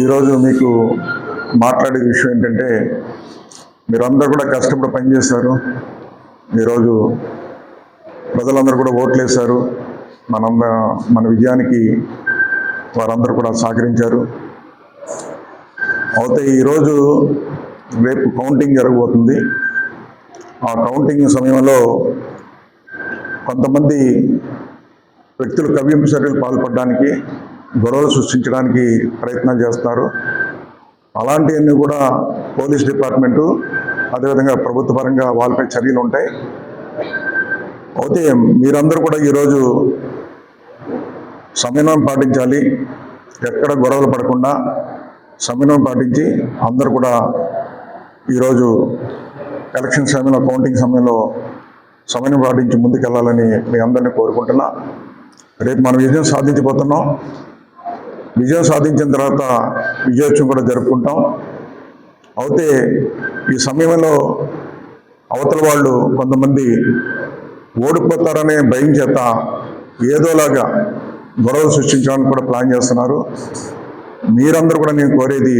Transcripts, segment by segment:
ఈరోజు మీకు మాట్లాడే విషయం ఏంటంటే మీరందరూ కూడా కష్టపడి పనిచేశారు. ఈరోజు ప్రజలందరూ కూడా ఓట్లేశారు. మనంద మన విజయానికి వారందరూ కూడా సహకరించారు. అయితే ఈరోజు రేపు కౌంటింగ్ జరగబోతుంది. ఆ కౌంటింగ్ సమయంలో కొంతమంది వ్యక్తులు కవ్వింపు చర్యలు పాల్పడడానికి గొడవలు సృష్టించడానికి ప్రయత్నం చేస్తున్నారు. అలాంటివన్నీ కూడా పోలీస్ డిపార్ట్మెంటు అదేవిధంగా ప్రభుత్వ పరంగా వాళ్ళపై చర్యలు ఉంటాయి. అయితే మీరందరూ కూడా ఈరోజు సమన్వయం పాటించాలి. ఎక్కడ గొడవలు పడకుండా సమన్వయం పాటించి అందరూ కూడా ఈరోజు ఎలక్షన్ సమయంలో కౌంటింగ్ సమయంలో సమన్వయం పాటించి ముందుకెళ్ళాలని మీ అందరినీ కోరుకుంటున్నా. రేపు మనం విజయం సాధించబోతున్నాం? విజయం సాధించిన తర్వాత విజయోత్సవం కూడా జరుపుకుంటాం. అయితే ఈ సమయంలో అవతల వాళ్ళు కొంతమంది ఓడిపోతారనే భయం చేత ఏదోలాగా గొడవలు సృష్టించడానికి కూడా ప్లాన్ చేస్తున్నారు. మీరందరూ కూడా నేను కోరేది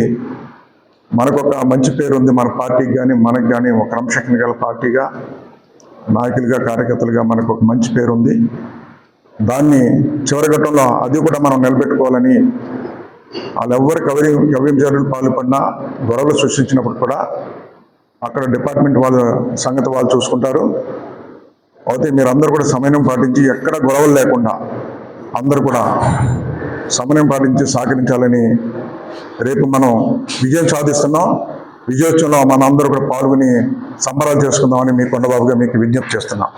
మనకు ఒక మంచి పేరు ఉంది మన పార్టీకి కానీ మనకు కానీ ఒక క్రమశిక్షణ గల పార్టీగా నాయకులుగా కార్యకర్తలుగా మనకు ఒక మంచి పేరు ఉంది. దాన్ని చివరి ఘట్టంలో అది కూడా మనం నిలబెట్టుకోవాలని వాళ్ళెవ్వరు కవి కవ్యంచారులు పాల్పడినా గొడవలు సృష్టించినప్పుడు కూడా అక్కడ డిపార్ట్మెంట్ వాళ్ళ సంగతి వాళ్ళు చూసుకుంటారు. అయితే మీరందరూ కూడా సమన్వయం పాటించి ఎక్కడ గొడవలు లేకుండా అందరూ కూడా సమన్వయం పాటించి సహకరించాలని రేపు మనం విజయం సాధిస్తున్నాం. విజయోత్సవంలో మనందరూ కూడా పాల్గొని సంబరాలు చేసుకుందామని మీ కొండబాబుగా మీకు విజ్ఞప్తి చేస్తున్నాం.